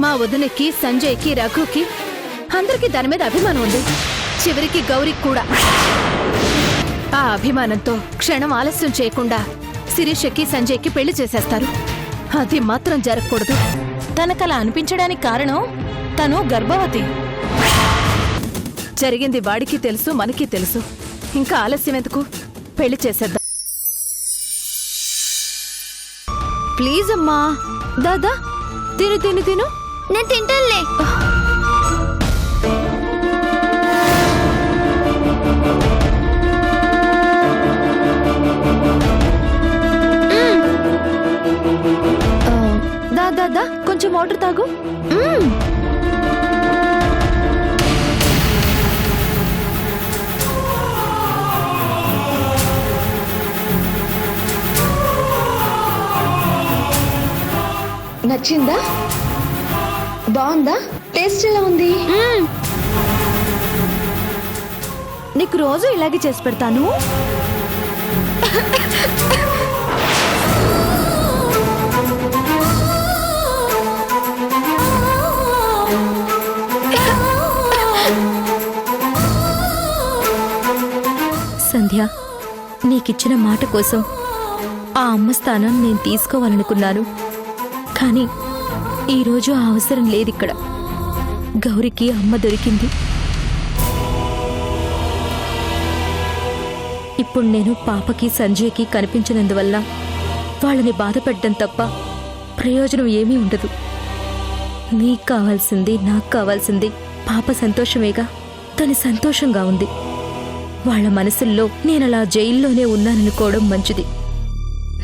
మా వదినకి సంజయ్కి రఘుకి అందరికీ దాని మీద అభిమానం ఉంది. చివరికి గౌరికి కూడా. ఆ అభిమానంతో క్షణం ఆలస్యం చేయకుండా శిరీషకి సంజయ్కి పెళ్ళి చేసేస్తారు. అది మాత్రం జరగకూడదు. తనకలా అనిపించడానికి కారణం తను గర్భవతి. జరిగింది వాడికి తెలుసు మనకి తెలుసు. ఇంకా ఆలస్యం ఎందుకు? పెళ్ళి చేసేద్దాం. ప్లీజ్ అమ్మా. దాదా తిను తిను తిను. నేను తింటానులే. ఆ, దా దా దా కొంచెం వాటర్ తాగు. మ్మ్. నచ్చిందా? బాగుందా? టేస్ట్ ఎలా ఉంది? నీకు రోజు ఇలాగే చేసి పెడతాను? సంధ్య నీకిచ్చిన మాట కోసం ఆ అమ్మ స్థానం నేను తీసుకోవాలనుకున్నాను. కానీ ఈరోజు ఆ అవసరం లేదిక్కడ గౌరికి అమ్మ దొరికింది. ఇప్పుడు నేను పాపకి సంజయ్కి కనిపించినందువల్ల వాళ్ళని బాధపెట్టడం తప్ప ప్రయోజనం ఏమీ ఉండదు. నీకు కావాల్సింది నాకు కావాల్సింది పాప సంతోషమేగా? తను సంతోషంగా ఉంది. వాళ్ళ మనసుల్లో నేనలా జైల్లోనే ఉన్నాననుకోవడం మంచిది.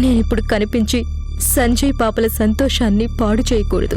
నేనిప్పుడు కనిపించి సంజయ్ పాపల సంతోషాన్ని పాడు చేయకూడదు.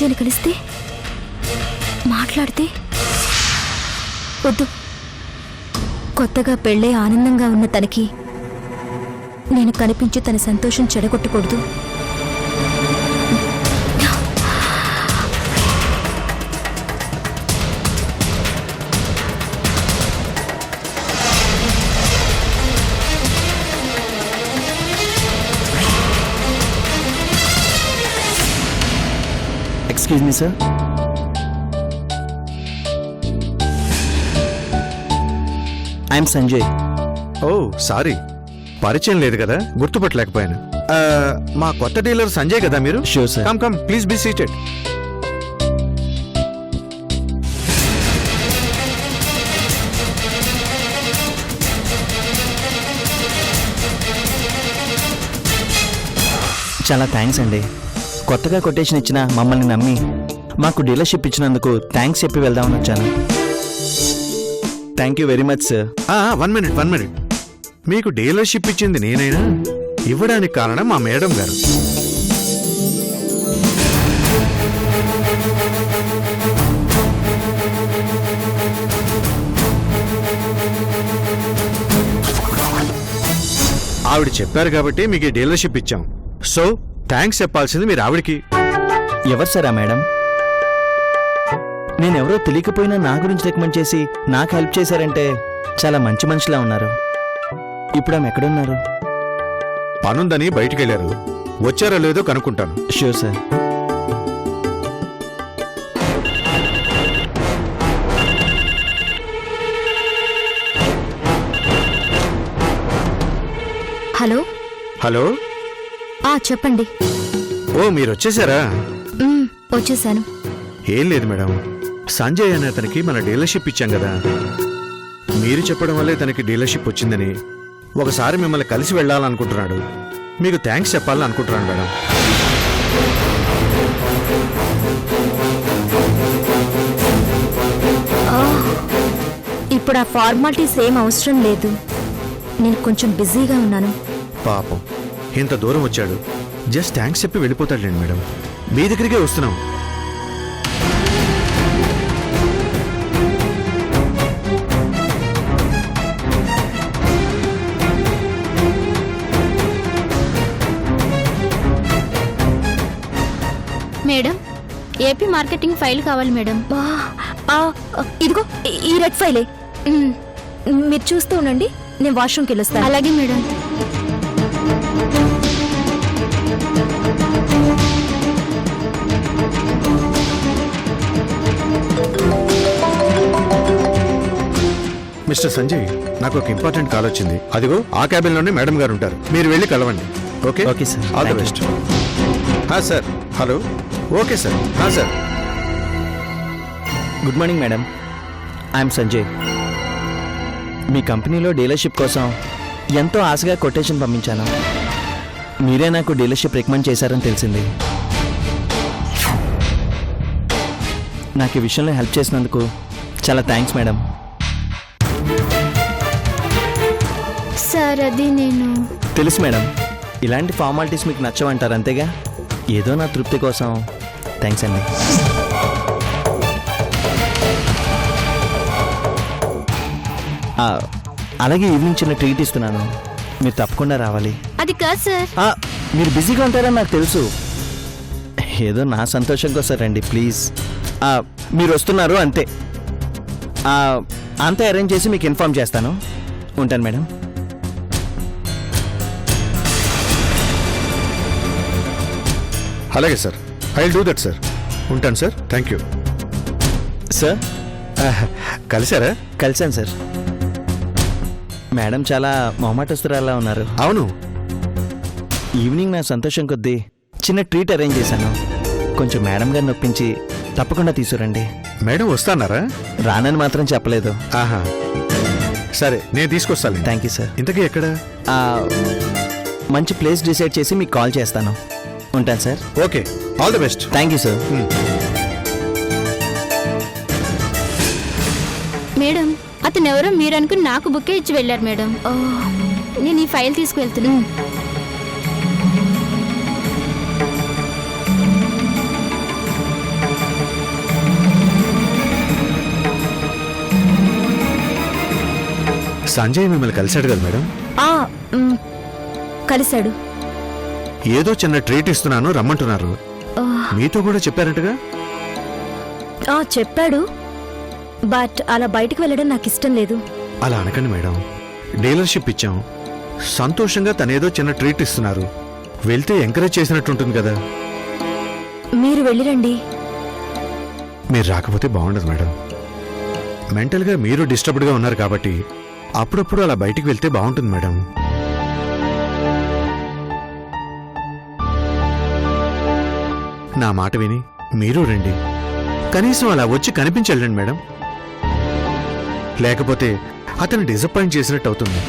సంజయ్ని కలిస్తే? మాట్లాడితే? వద్దు. కొత్తగా పెళ్ళే ఆనందంగా ఉన్న తనకి నేను కనిపించి తన సంతోషం చెడగొట్టకూడదు. Sir I'm Sanjay oh sorry పరిచయం లేదు కదా గుర్తుపట్టలేకపోయాను. మా కొత్త డీలర్ సంజయ్ కదా మీరు? Sure, sir. Come come please be seated చాలా థ్యాంక్స్ అండి కొత్తగా కొటేషన్ ఇచ్చిన మమ్మల్ని నమ్మి మాకు డీలర్షిప్ ఇచ్చినందుకు థ్యాంక్స్ చెప్పి వెళ్దామని వచ్చాను. Thank you very much sir. One minute one minute. మీకు డీలర్షిప్ ఇచ్చింది నేనైనా? ఇవ్వడానికి కారణం మా మేడం గారు. ఆవిడ చెప్పారు కాబట్టి మీకు డీలర్షిప్ ఇచ్చాం. సో థ్యాంక్స్ చెప్పాల్సింది మీరు ఆవిడకి ఎవరు సార్ ఆ మేడం? నేనెవరో తెలియకపోయినా నా గురించి రికమెండ్ చేసి నాకు హెల్ప్ చేశారంటే చాలా మంచి మనిషిలా ఉన్నారు. ఇప్పుడు ఆమె ఎక్కడున్నారు? పనుందని బయటికి వెళ్ళారు వచ్చారో లేదో కనుక్కుంటాను. Sure sir hello? హలో? ఆ చెప్పండి. ఓ మీరు వచ్చేసారా? మ్, వచ్చేసాను. ఏం లేదు మేడం. సంజయ్ అనే అతనికి మన డీలర్షిప్ ఇచ్చాం కదా. మీరు చెప్పడం వల్లే తనకి డీలర్షిప్ వచ్చిందని ఒకసారి మిమ్మల్ని కలిసి వెళ్ళాలనుకుంటున్నాడు. మీకు థ్యాంక్స్ చెప్పాలని అనుకుంటున్నాను మేడం ఇప్పుడు ఆ ఫార్మాలిటీస్ ఏం అవసరం లేదు. నేను కొంచెం బిజీగా ఉన్నాను. పాపం. ఇంత దూరం వచ్చాడు. జస్ట్ థ్యాంక్స్ చెప్పి వెళ్ళిపోతాడులేండి మేడం. మీ దగ్గరికే వస్తున్నాం. మేడం ఏపీ మార్కెటింగ్ ఫైల్ కావాలి మేడం. ఇదిగో ఈ- రెడ్ ఫైలే. మీరు చూస్తూ ఉండండి నేను వాష్రూమ్కి వెళ్ళొస్తాను. అలాగే మేడం. మిస్టర్ సంజయ్ నాకు ఒక ఇంపార్టెంట్ కాల్ వచ్చింది. అదిగో ఆ క్యాబిన్లోనే మేడం గారు ఉంటారు. మీరు వెళ్ళి కలవండి. Okay? Okay, sir. All the. Best హా సార్. హలో. Okay sir. హా sir. Good morning madam I'm Sanjay మీ కంపెనీలో డీలర్షిప్ కోసం ఎంతో ఆశగా కొటేషన్ పంపించాను. మీరే నాకు డీలర్షిప్ రికమెండ్ చేశారని తెలిసింది. నాకు ఈ విషయంలో హెల్ప్ చేసినందుకు చాలా థ్యాంక్స్ మేడం. సార్ అది నేను. తెలుసు మేడం. ఇలాంటి ఫార్మాలిటీస్ మీకు నచ్చవంటారు అంతేగా? ఏదో నా తృప్తి కోసం. థ్యాంక్స్ అండి. అలాగే ఈవినింగ్ చిన్న ట్రీట్ ఇస్తున్నాను. మీరు తప్పకుండా రావాలి. అది కాదు సార్. ఆ, మీరు బిజీగా ఉంటారని నాకు తెలుసు. ఏదో నా సంతోషం కోసం రండి ప్లీజ్. ఆ, మీరు వస్తున్నారు అంతే. ఆ, అంతా అరేంజ్ చేసి మీకు ఇన్ఫార్మ్ చేస్తాను. ఉంటాను మేడం. అలాగే sir. I do that sir. ఉంటాను సార్. Thank you sir? కలిసారా కలిసాను సార్. మేడం చాలా మొహమాటస్తురాలా ఉన్నారు. అవును. ఈవినింగ్ నా సంతోషం కొద్దీ చిన్న ట్రీట్ అరేంజ్ చేశాను. కొంచెం మేడం గారిని ఒప్పించి తప్పకుండా తీసుకురండి. మేడం వస్తానారా రానని మాత్రం చెప్పలేదు. ఆహా. సరే నేను తీసుకొస్తాను థ్యాంక్ యూ సార్ ఇంతకీ ఎక్కడ? ఆ, మంచి ప్లేస్ డిసైడ్ చేసి మీకు కాల్ చేస్తాను. ఉంటాను sir okay. All the best thank you sir madam అతను ఎవరో మీరు అనుకుని నాకు బుక్కే ఇచ్చి వెళ్ళారు మేడం. నేను ఈ ఫైల్ తీసుకువెళ్తున్నాను సంజయ్ మిమ్మల్ని కలిశాడు కదా మేడం? ఆ, మ్, కలిశాడు. ఏదో చిన్న ట్రీట్ ఇస్తున్నాను రమ్మంటున్నారు. ఆ, మీతో కూడా చెప్పారంటగా? ఆ, చెప్పాడు. బట్ అలా బయటికి వెళ్ళడం నాకు ఇష్టం లేదు. అలా అనకండి మేడం. డీలర్షిప్ ఇచ్చాం. సంతోషంగా తనేదో చిన్న ట్రీట్ ఇస్తున్నారు. వెళ్తే ఎంకరేజ్ చేసినట్టుంటుంది కదా. మీరు వెళ్ళిరండి. మీరు రాకపోతే బాగుండదు మేడం. మెంటల్గా మీరు డిస్టర్బ్డ్గా ఉన్నారు కాబట్టి అప్పుడప్పుడు అలా బయటికి వెళ్తే బాగుంటుంది మేడం. నా మాట విని మీరు రండి. కనీసం అలా వచ్చి కనిపించండి మేడం. లేకపోతే అతను డిసప్పాయింట్ చేసినట్టు అవుతుంది.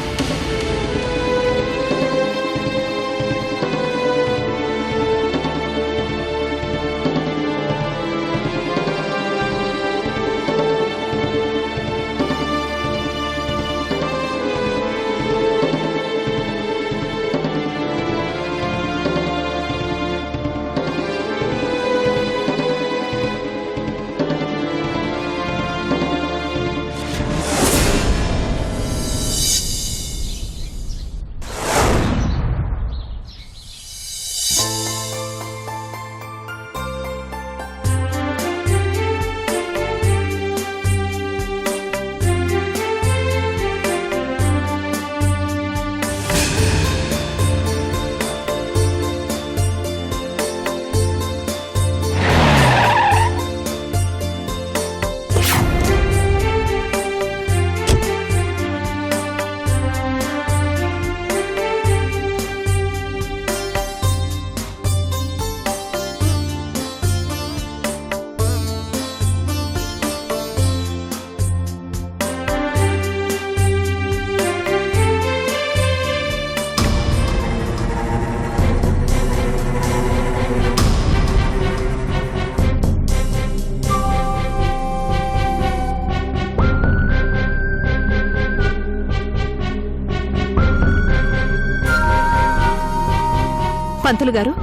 పంతులు గారు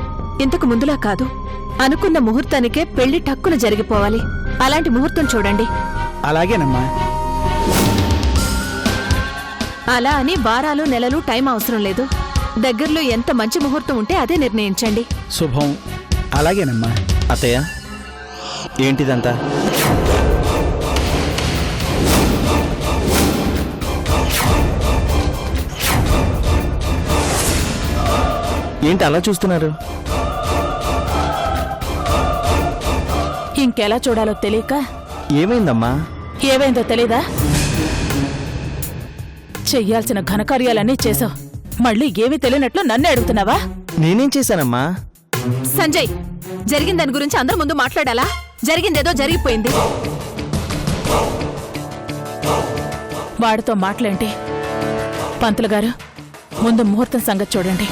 ఇంతకు ముందులా కాదు. అనుకున్న ముహూర్తానికే పెళ్ళి టక్కున జరిగిపోవాలి. అలాంటి ముహూర్తం చూడండి. అలాగేనమ్మా. అలా అని వారాలు నెలలు టైం అవసరం లేదు. దగ్గరలో ఎంత మంచి ముహూర్తం ఉంటే అదే నిర్ణయించండి. శుభం. అలాగేనమ్మా. అత్తయ్య ఏంటిదంతా? ఏంటి అలా చూస్తున్నారు? ఇంకెలా చూడాలో తెలియక? ఏమైందమ్మా? ఏవైందో తెలీదా? చెయ్యాల్సిన ఘనకార్యాలన్నీ చేసావు. మళ్ళీ ఏమీ తెలియనట్లు నన్నే అడుగుతున్నావా? నేనేం చేశానమ్మా? సంజయ్ జరిగిన దాని గురించి అందరి ముందు మాట్లాడాలా? జరిగిందేదో జరిగిపోయింది. వాడితో మాటలేంటి పంతులు గారు ముందు ముహూర్తం సంగతి చూడండి.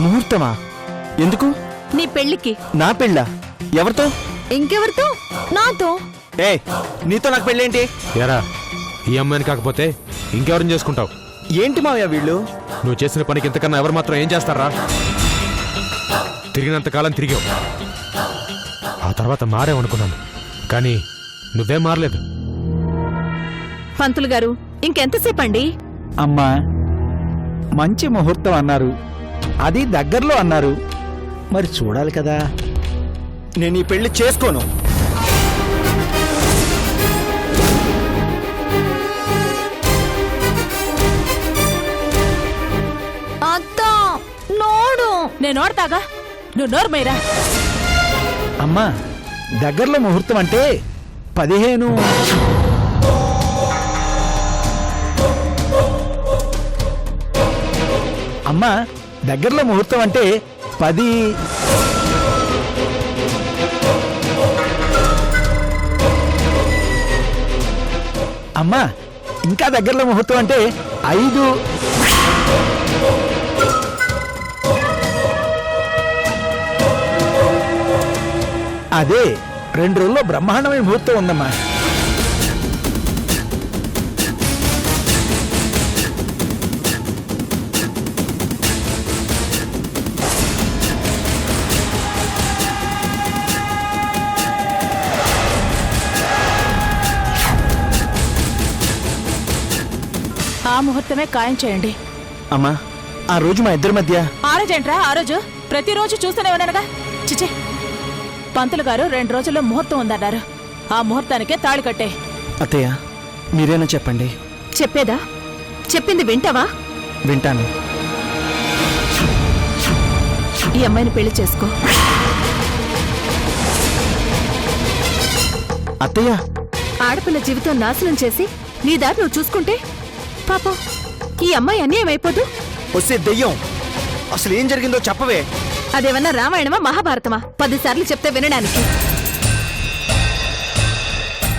ముహూర్తమా? ఎందుకు? నీ పెళ్ళికి నా పెళ్ళా? ఎవరితో? ఇంకెవరితో? నాతో. ఏ నీతో నాకు పెళ్ళేంటి? ఎరా ఈ అమ్మాయిని కాకపోతే ఇంకెవరిని చేసుకుంటావు? ఏంటి మావయ్య వీళ్ళు? నువ్వు చేసిన పనికి ఇంతకన్నా ఎవరు మాత్రం ఏం చేస్తారా? తిరిగినంత కాలం తిరిగావు. ఆ తర్వాత మారేమనుకున్నాను కానీ నువ్వేం మారలేదు. పంతులు గారు ఇంకెంతసేపు అండి? అమ్మా మంచి ముహూర్తం అన్నారు. అది దగ్గరలో అన్నారు. మరి చూడాలి కదా. నేను ఈ పెళ్ళి చేసుకోను. అత్త నోడు. నేను ఓడతాగా నువ్వు నోరు మీరా. అమ్మా దగ్గరలో ముహూర్తం అంటే పదిహేను. అమ్మా దగ్గరలో ముహూర్తం అంటే పది అమ్మా ఇంకా దగ్గరలో ముహూర్తం అంటే ఐదు. అదే రెండు రోజుల్లో బ్రహ్మాండమైన ముహూర్తం ఉందమ్మా. ఆ ముహూర్తమే ఖాయం చేయండి. అమ్మా ఆ రోజు మా ఇద్దరి మధ్య ఆ రోజేంట్రా ఆ రోజు? ప్రతిరోజు చూస్తూనే ఉన్నానుగా చిచి పంతులు గారు రెండు రోజుల్లో ముహూర్తం ఉందన్నారు. ఆ ముహూర్తానికే తాళి కట్టే. అత్తయ్య మీరేనా చెప్పండి? చెప్పేదా? చెప్పింది వింటావా? వింటాను. ఈ అమ్మాయిని పెళ్ళి చేసుకో. అత్తయ్య! ఆడపిల్ల జీవితం నాశనం చేసి నీ దారి నువ్వు చూసుకుంటే పాపం. ఈ అమ్మాయి అన్యాయం అయిపోదు. వస్తే దెయ్యం. అసలు ఏం జరిగిందో చెప్పవే. అదేమన్నా రామాయణమా మహాభారతమా? పదిసార్లు చెప్తే వినడానికి.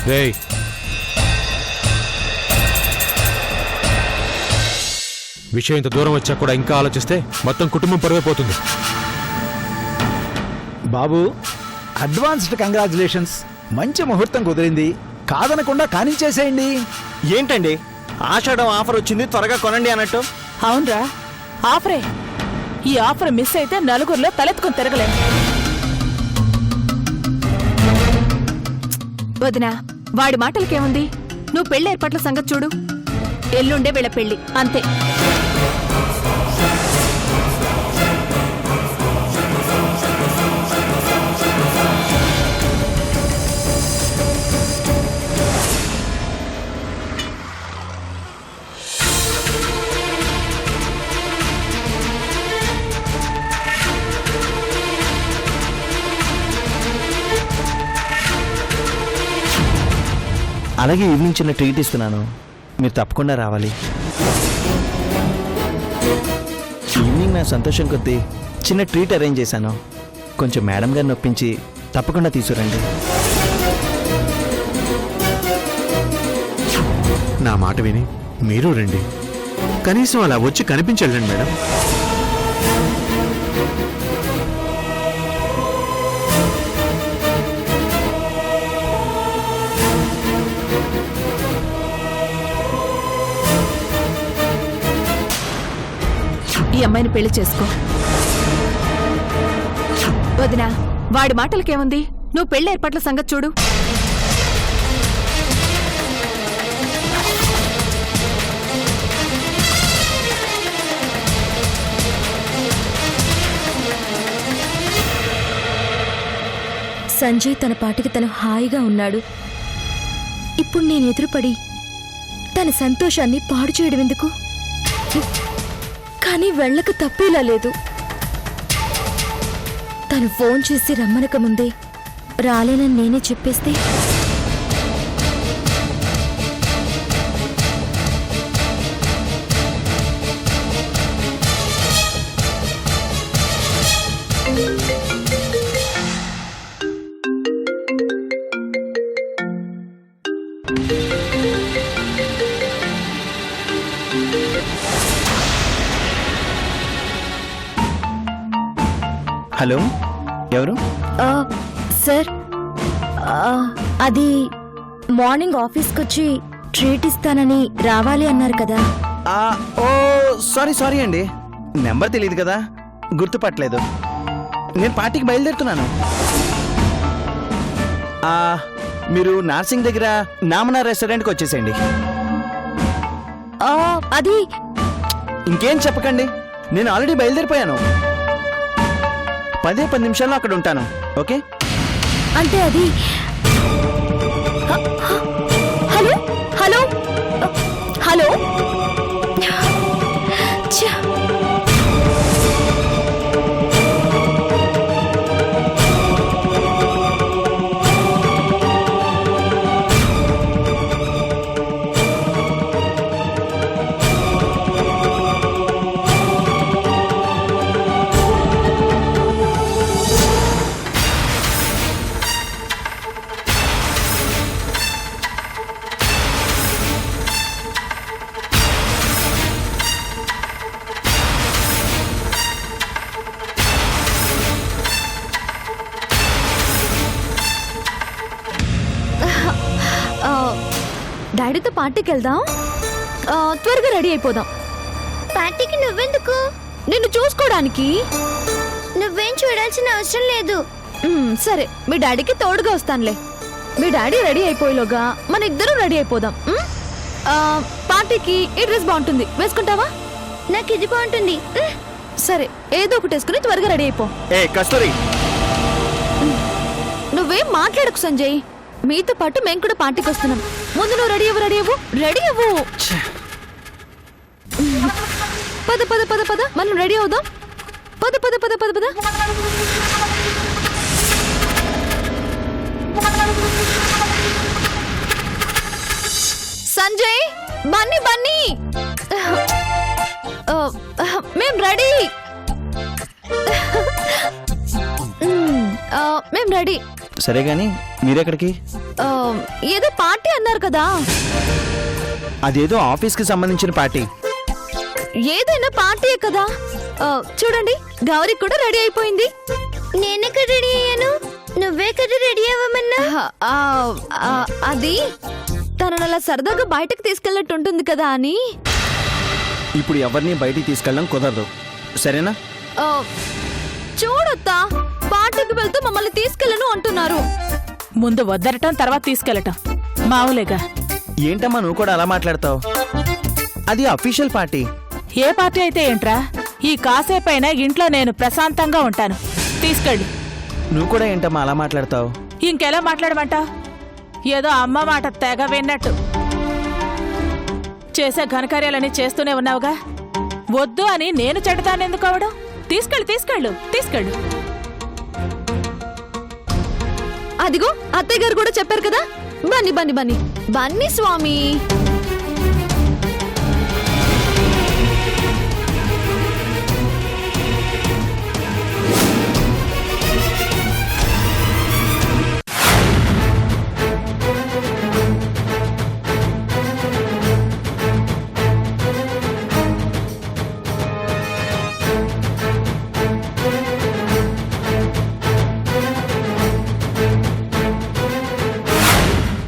రేయ్. విషయం ఇంత దూరం వచ్చాక కూడా ఇంకా ఆలోచిస్తే మొత్తం కుటుంబం పరువైపోతుంది. బాబు అడ్వాన్స్డ్ కంగ్రాచులేషన్స్. మంచి ముహూర్తం కుదిరింది. కాదనకుండా కానించేసేయండి. ఏంటండి? ఆషాఢం ఆఫర్ వచ్చింది త్వరగా కొనండి అన్నట్టు. అవునరా. ఆఫరే. ఈ ఆఫర్ మిస్ అయితే నలుగురిలో తలెత్తుకుని తిరగలేం. వదినా వాడి మాటలకేముంది? నువ్వు పెళ్ళి ఏర్పాట్ల సంగతి చూడు. ఎల్లుండే వీళ్ళ పెళ్ళి అంతే. అలాగే ఈవినింగ్ చిన్న ట్రీట్ ఇస్తున్నాను. మీరు తప్పకుండా రావాలి. ఈవినింగ్ నా సంతోషం కొద్దీ చిన్న ట్రీట్ అరేంజ్ చేశాను. కొంచెం మేడం గారిని ఒప్పించి తప్పకుండా తీసుకురండి. నా మాట విని మీరు రండి. కనీసం అలా వచ్చి కనిపించండి మేడం. ఈ అమ్మాయిని పెళ్ళి చేసుకో. వదినా వాడి మాటలకేముంది? నువ్వు పెళ్ళి ఏర్పాట్ల సంగతి చూడు. సంజయ్ తన పాటికి తను హాయిగా ఉన్నాడు. ఇప్పుడు నేను ఎదురుపడి తన సంతోషాన్ని పాడు చేయడం ఎందుకు? కానీ వెళ్ళక తప్పేలా లేదు. తను ఫోన్ చేసి రమ్మనక ముందే రాలేనని నేనే చెప్పేస్తే హలో? ఎవరు? సార్. అది మార్నింగ్ ఆఫీస్కి వచ్చి ట్రీట్ ఇస్తానని రావాలి అన్నారు కదా. ఓ సారీ సారీ అండి. నెంబర్ తెలియదు కదా. గుర్తుపట్టలేదు. నేను పార్టీకి బయలుదేరుతున్నాను. మీరు నార్సింగ్ దగ్గర నామనా రెస్టారెంట్కి వచ్చేసేయండి. అది ఇంకేం చెప్పకండి. నేను ఆల్రెడీ బయలుదేరిపోయాను. పదే పది నిమిషాల్లో అక్కడ ఉంటాను ఓకే? అంటే అది హలో? హలో? హలో? డాడీతో పార్టీకి వెళ్దాం త్వరగా రెడీ అయిపోదాం. పార్టీకి నువ్వెందుకు? నిన్ను చూసుకోవడానికి నువ్వేం చూడాల్సిన అవసరం లేదు. సరే మీ డాడీకి తోడుగా వస్తానులే. మీ డాడీ రెడీ అయిపోయేలోగా మన ఇద్దరం రెడీ అయిపోదాం. పార్టీకి ఈ డ్రెస్ బాగుంటుంది. వేసుకుంటావా? నాకు ఇది బాగుంటుంది. సరే ఏదో ఒకటి వేసుకుని త్వరగా రెడీ అయిపో. ఏ కస్తూరి. నువ్వేం మాట్లాడకు సంజయ్. మీతో పాటు మేము కూడా పార్టీకి వస్తున్నాం. ముందు నువ్వు రెడీ అవ్వు రెడీ అవ్వు. రెడీ అవ్వు పద పద పద పద. మనం రెడీ అవుదాం. పద పద పద పద పద. సంజయ్ బన్నీ బన్నీ. మేం రెడీ. మేం రెడీ. సరే గాని మీరెక్కడికి? ఆ, ఏదో పార్టీ అన్నారు కదా. అదేదో ఆఫీస్కి సంబంధించిన పార్టీ. ఏదైనా పార్టీయే కదా. ఆ, చూడండి గౌరీ కూడా రెడీ అయిపోయింది. నేనెక్కడ రెడీ అయ్యాను? నువ్వే కదా రెడీ అవ్వమన్నా ఆ, ఆ, అది తనను అలా సరదాగా బయటకు తీసుకెళ్ళినట్టు ఉంటుంది కదా అని. ఇప్పుడు ఎవరిని బయటికి తీసుకెళ్ళడం కుదరదు. సరేనా? ఆ, చూడొత్తా. పార్టీకి వెళ్తూ మమ్మల్ని తీసుకెళ్ళను అంటున్నారు. ముందు వద్దరటం తర్వాత తీసుకెళ్ళటం. మామూలేగా ఏంటమ్మా నువ్వు కూడా అలా మాట్లాడతావు? అది అఫీషియల్ పార్టీ. ఏ పార్టీ అయితే ఏంట్రా? ఈ కాసేపైనా ఇంట్లో నేను ప్రశాంతంగా ఉంటాను. తీసుకెళ్ళు. నువ్వు కూడా ఏంటమ్మా అలా మాట్లాడతావు? ఇంకెలా మాట్లాడమంటా? ఏదో అమ్మ మాట తెగ విన్నట్టు. చేసే ఘనకార్యాలని చేస్తూనే ఉన్నావుగా. వద్దు అని నేను చెడతానెందుకు అవడం? తీసుకెళ్ళు తీసుకెళ్ళు తీసుకెళ్ళు. అదిగో అత్తయ్య గారు కూడా చెప్పారు కదా. బన్నీ బన్నీ బన్నీ. బన్నీ స్వామి.